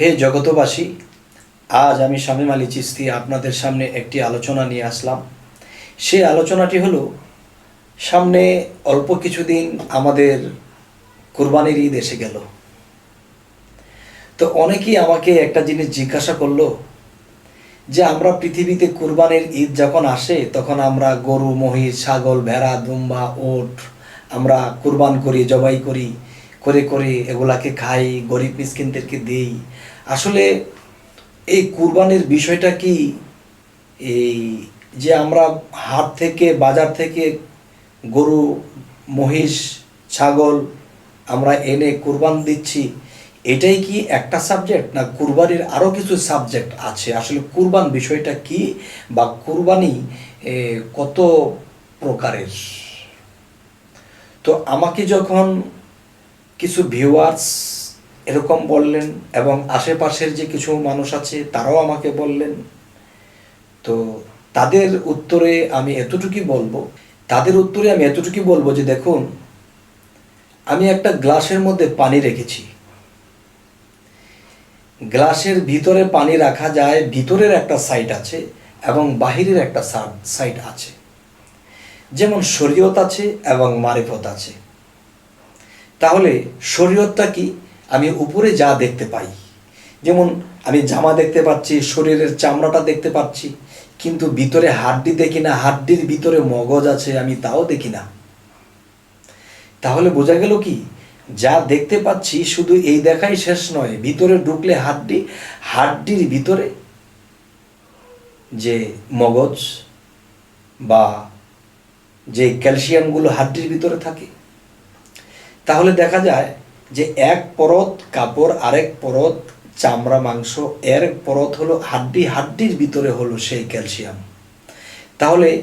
হে জগতবাসী, আজ আমি শামীম আলী চিস্তি আপনাদের সামনে একটি আলোচনা নিয়ে আসলাম। সেই আলোচনাটি হলো, সামনে অল্প কিছুদিন আমাদের কোরবানির ঈদ এসে গেল। তো অনেকেই আমাকে একটা জিনিস জিজ্ঞাসা করল, যে আমরা পৃথিবীতে কুরবানির ঈদ যখন আসে, তখন আমরা গরু, মহিষ, ছাগল, ভেড়া, দুম্বা, ওট আমরা কুরবান করি, জবাই করি, করে করে এগুলাকে খাই, গরিব মিসকিনদেরকে দেই। আসলে এই কুরবানির বিষয়টা কি? এই যে আমরা হাট থেকে, বাজার থেকে গরু, মহিষ, ছাগল আমরা এনে কুরবান দিচ্ছি, এটাই কি একটা সাবজেক্ট না কুরবানির আরও কিছু সাবজেক্ট আছে? আসলে কুরবান বিষয়টা কি বা কুরবানি কত প্রকারের? তো আমাকে যখন কিছু ভিউয়ার্স এরকম বললেন এবং আশেপাশের যে কিছু মানুষ আছে তারাও আমাকে বললেন। তো তাদের উত্তরে আমি এতটুকুই বলব, তাদের উত্তরে আমি এতটুকুই বলব যে দেখুন, আমি একটা গ্লাসের মধ্যে পানি রেখেছি। গ্লাসের ভিতরে পানি রাখা যায়, ভিতরের একটা সাইড আছে এবং বাহিরের একটা সাইড আছে। যেমন শরীয়ত আছে এবং মারিফত আছে। তাহলে শরীয়তটা কি? আমি উপরে যা দেখতে পাই। যেমন আমি জামা দেখতে পাচ্ছি, শরীরের চামড়াটা দেখতে পাচ্ছি, কিন্তু ভিতরে হাড্ডি দেখি না, হাড্ডির ভিতরে মগজ আছে, আমি তাও দেখি না। তাহলে বোঝা গেল কি? যা দেখতে পাচ্ছি শুধু এই দেখাই শেষ নয়, ভিতরে ঢুকলে হাড্ডি, হাড্ডির ভিতরে যে মগজ বা যে ক্যালসিয়ামগুলো হাড্ডির ভিতরে থাকে। তাহলে দেখা যায় যে এক পরত কাপড়, আরেক পরত চামড়া, মাংস, এর পরত হলো হাড্ডি, হাড্ডির ভিতরে হলো সেই ক্যালসিয়াম। তাহলে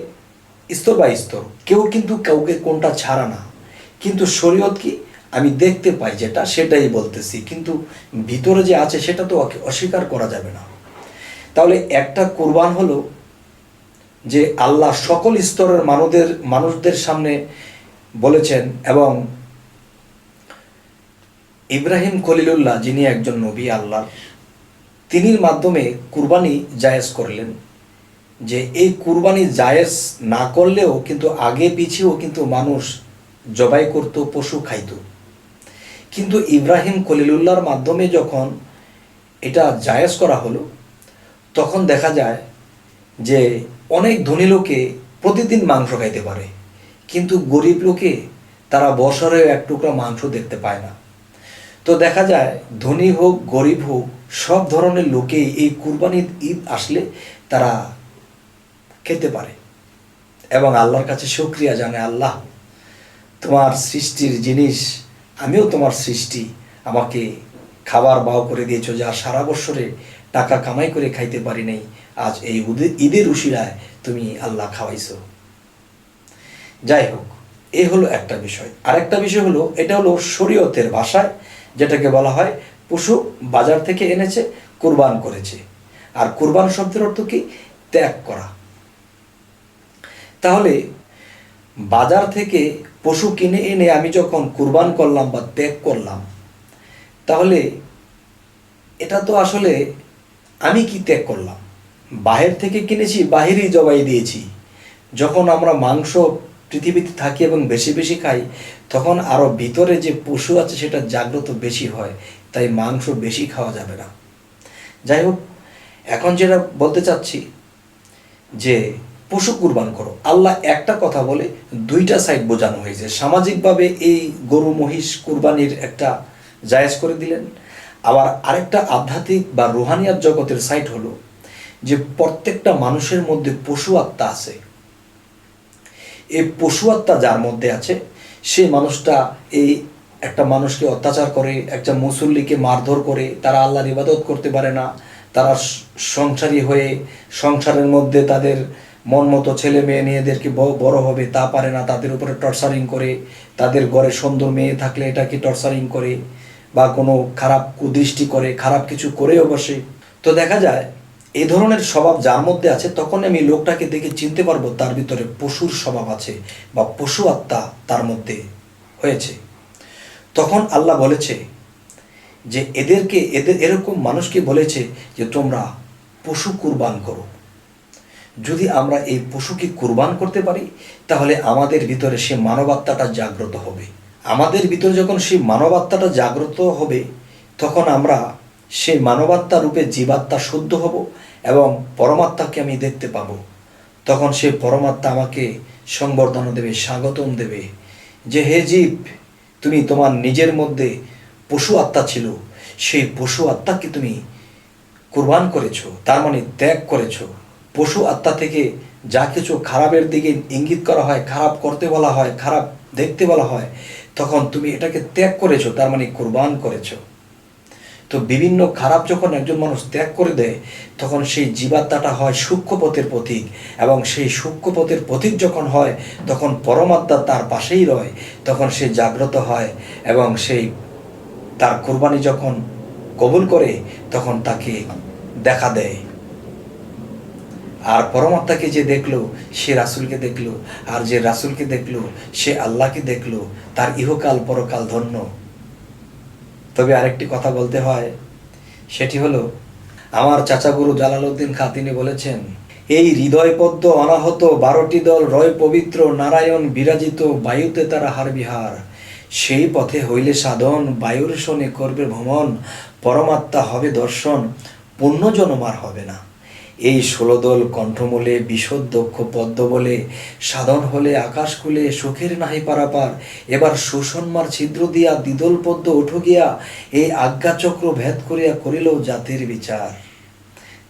স্তর বা স্তর, কেউ কিন্তু কাউকে কোনটা ছাড়া না। কিন্তু শরীয়ত কি? আমি দেখতে পাই যেটা, সেটাই বলতেছি। কিন্তু ভিতরে যে আছে, সেটা তো অস্বীকার করা যাবে না। তাহলে একটা কোরবান হলো যে আল্লাহ সকল স্তরের মানুষদের মানুষদের সামনে বলেছেন এবং ইব্রাহিম খলিলুল্লাহ, যিনি একজন নবী আল্লাহ, তিনির মাধ্যমে কুরবানি জায়েজ করলেন। যে এই কুরবানি জায়েজ না করলেও কিন্তু আগে পিছিয়েও কিন্তু মানুষ জবাই করত, পশু খাইত। কিন্তু ইব্রাহিম খলিলুল্লাহর মাধ্যমে যখন এটা জায়েজ করা হলো, তখন দেখা যায় যে অনেক ধনী লোকে প্রতিদিন মাংস খাইতে পারে, কিন্তু গরিব লোকে তারা বছরে এক টুকরা মাংস দেখতে পায় না। তো দেখা যায়, ধনী হোক, গরিব হোক, সব ধরনের লোকেই এই কুরবানির ঈদ আসলে তারা খেতে পারে এবং আল্লাহর কাছে শুক্রিয়া জানে আল্লাহ, তোমার সৃষ্টির জিনিস, আমিও তোমার সৃষ্টি, আমাকে খাবার বাও করে দিয়েছ যা সারা বছরে টাকা কামাই করে খাইতে পারি নাই, আজ এই ঈদের উশিরায় তুমি আল্লাহ খাওয়াইছো। যাই হোক, এ হলো একটা বিষয়। আরেকটা বিষয় হলো, এটা হলো শরীয়তের ভাষায় যেটাকে বলা হয় পশু বাজার থেকে এনেছে, কুরবান করেছে। আর কুরবান শব্দের অর্থ কি? ত্যাগ করা। তাহলে বাজার থেকে পশু কিনে এনে আমি যখন কুরবান করলাম বা ত্যাগ করলাম, তাহলে এটা তো আসলে আমি কি ত্যাগ করলাম? বাহির থেকে কিনেছি, বাহিরেই জবাই দিয়েছি। যখন আমরা মাংস পৃথিবীতে থাকি এবং বেশি বেশি খাই, তখন আরও ভিতরে যে পশু আছে সেটা জাগ্রত বেশি হয়, তাই মাংস বেশি খাওয়া যাবে না। যাই হোক, এখন যেটা বলতে চাচ্ছি যে পশু কুরবান করো। আল্লাহ একটা কথা বলে, দুইটা সাইড বোঝানো হয়েছে। সামাজিকভাবে এই গরু মহিষ কুরবানির একটা জায়েজ করে দিলেন। আবার আরেকটা আধ্যাত্মিক বা রুহানিয়াত জগতের সাইট হলো যে প্রত্যেকটা মানুষের মধ্যে পশু আত্মা আছে। এই পশু আত্মা যার মধ্যে আছে, সে মানুষটা এই একটা মানুষকে অত্যাচার করে, একটা মুসল্লিকে মারধর করে, তারা আল্লাহর ইবাদত করতে পারে না, তারা সংসারী হয়ে সংসারের মধ্যে তাদের মন মতো ছেলে মেয়ে মেয়েদেরকে বড় হবে, তা পারে না, তাদের উপরে টর্চারিং করে, তাদের ঘরে সুন্দর মেয়ে থাকলে এটাকে টর্চারিং করে বা কোনো খারাপ কুদৃষ্টি করে, খারাপ কিছু করেও বসে। তো দেখা যায় এই ধরনের স্বভাব যার মধ্যে আছে, তখন আমি লোকটাকে দেখে চিনতে পারব তার ভিতরে পশুর স্বভাব আছে বা পশু আত্মা তার মধ্যে হয়েছে। তখন আল্লাহ বলেছে যে এদেরকে, এদের, এরকম মানুষকে বলেছে যে তোমরা পশু কুরবান করো। যদি আমরা এই পশুকে কুরবান করতে পারি, তাহলে আমাদের ভিতরে সে মানবাত্মাটা জাগ্রত হবে। আমাদের ভিতরে যখন সেই মানবাত্মাটা জাগ্রত হবে, তখন আমরা সেই মানবাত্মা রূপে জীবাত্মা শুদ্ধ হব এবং পরমাত্মাকে আমি দেখতে পাবো। তখন সে পরমাত্মা আমাকে সংবর্ধনা দেবে, স্বাগতম দেবে। যে হে জীব, তুমি তোমার নিজের মধ্যে পশু আত্মা ছিল। সেই পশু আত্মাকে তুমি কুরবান করেছ, তার মানে ত্যাগ করেছ। পশু আত্মা থেকে যা কিছু খারাপের দিকে ইঙ্গিত করা হয়, খারাপ করতে বলা হয়, খারাপ দেখতে বলা হয়, তখন তুমি এটাকে ত্যাগ করেছ, তার মানে কুরবান করেছ। তো বিভিন্ন খারাপ যখন একজন মানুষ ত্যাগ করে দেয়, তখন সেই জীবাত্মাটা হয় সূক্ষ্মপথের প্রতীক এবং সেই সূক্ষ্মপথের প্রতীক যখন হয়, তখন পরমাত্মা তার পাশেই রয়, তখন সে জাগ্রত হয় এবং সেই তার কোরবানি যখন কবুল করে, তখন তাকে দেখা দেয়। আর পরমাত্মাকে যে দেখল, সে রাসুলকে দেখল, আর যে রাসূলকে দেখল, সে আল্লাহকে দেখল, তার ইহকাল পরকাল ধন্য। তবে আরেকটি কথা বলতে হয়। সেটি হলো, আমার চাচা গুরু জালালউদ্দিন খা তিনি বলেছেন, এই হৃদয়পদ্ম অনাহত বারোটি দল রয় পবিত্র নারায়ণ বিরাজিত বায়ুতে তারা হার বিহার। সেই পথে হইলে সাধন, বায়ুর শোনে করবে ভ্রমণ, পরমাত্মা হবে দর্শন পুণ্যজনম জনমার হবে না। এই ষোলদল কণ্ঠমূলে বিশদ দক্ষ পদ্ম বলে, সাধন হলে আকাশ খুলে সুখের নাহি পারাপার। এবার সুসন্মার ছিদ্র দিয়া দ্বিদল পদ্ম উঠো গিয়া, এই আজ্ঞাচক্র ভেদ করিয়া করিল জাতির বিচার।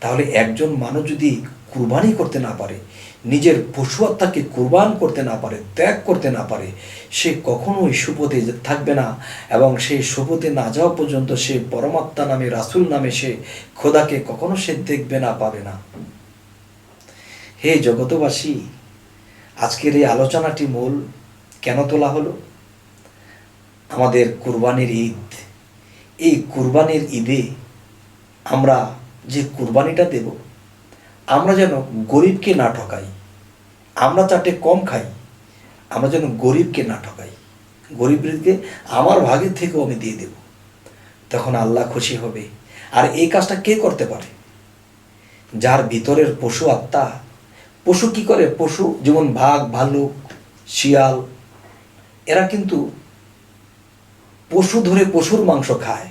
তাহলে একজন মানুষ যদি কুরবানি করতে না পারে, নিজের পশু আত্মাকে কুরবান করতে না পারে, ত্যাগ করতে না পারে, সে কখনোই সুপথে থাকবে না এবং সেই সুপথে না যাওয়া পর্যন্ত সে পরমাত্মা নামে, রাসূল নামে সে খোদাকে কখনো সে দেখবে না, পাবে না। হে জগতবাসী আজকের এই আলোচনাটি মূল কেন তোলা হলো? আমাদের কুরবানির ঈদ, এই কুরবানির ঈদে আমরা যে কুরবানিটা দেব, আমরা যেন গরিবকে না ঠকাই, আমরা চাটে কম খাই, আমরা যেন গরিবকে না ঠকাই গরিবকে আমার ভাগের থেকেও আমি দিয়ে দেব। তখন আল্লাহ খুশি হবে। আর এই কাজটা কে করতে পারে? যার ভিতরের পশু আত্মা, পশু কি করে? পশু যেমন ভাগ ভাল্লুক শিয়াল, এরা কিন্তু পশু ধরে পশুর মাংস খায়।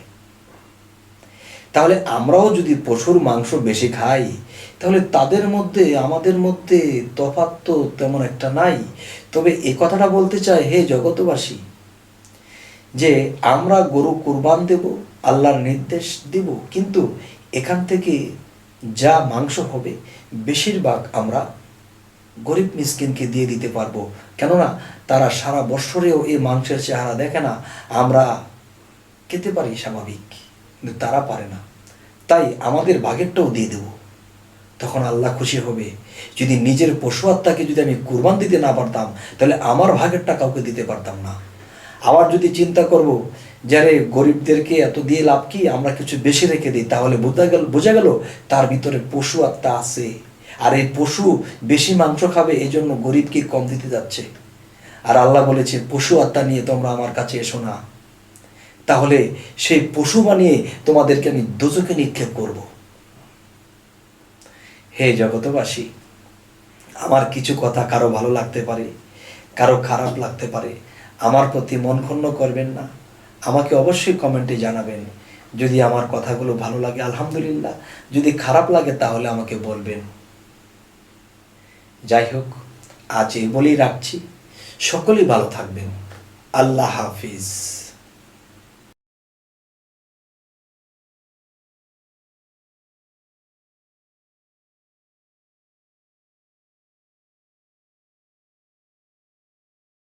তাহলে আমরাও যদি পশুর মাংস বেশি খাই, তাহলে তাদের মধ্যে, আমাদের মধ্যে তফাৎ তো তেমন একটা নাই। তবে এ কথাটা বলতে চাই হে জগতবাসী যে আমরা গরু কুরবান দেব, আল্লাহর নির্দেশ দিব, কিন্তু এখান থেকে যা মাংস হবে, বেশিরভাগ আমরা গরিব মিসকিনকে দিয়ে দিতে পারব। কেননা তারা সারা বৎসরেও এই মাংসের চেহারা দেখে না, আমরা খেতে পারি স্বাভাবিক। তারা পারে না। তাই আমাদের ভাগেরটাও দিয়ে দেব। তখন আল্লাহ খুশি হবে। যদি নিজের পশু আত্মাকে যদি আমি কুরবান দিতে না পারতাম, তাহলে আমার ভাগেরটা কাউকে দিতে পারতাম না। আবার যদি চিন্তা করব যারে গরিবদেরকে এত দিয়ে লাভ কি? আমরা কিছু বেশি রেখে দিই। তাহলে বোঝা গেল বোঝা গেল তার ভিতরে পশু আত্মা আছে। আর এই পশু বেশি মাংস খাবে এই জন্য গরিবকে কম দিতে যাচ্ছে। আর আল্লাহ বলেছে, পশু আত্মা নিয়ে তোমরা আমার কাছে এসো না। তাহলে সেই পশু বানিয়ে তোমাদেরকে আমি দোজকে নিক্ষেপ করব। হে জগতবাসী আমার কিছু কথা কারও ভালো লাগতে পারে, কারও খারাপ লাগতে পারে। আমার প্রতি মন ক্ষুণ্ণ করবেন না। আমাকে অবশ্যই কমেন্টে জানাবেন। যদি আমার কথাগুলো ভালো লাগে, আলহামদুলিল্লাহ। যদি খারাপ লাগে, তাহলে আমাকে বলবেন। যাই হোক, আজ এই বলেই রাখছি। সকলেই ভালো থাকবেন। আল্লাহ হাফিজ।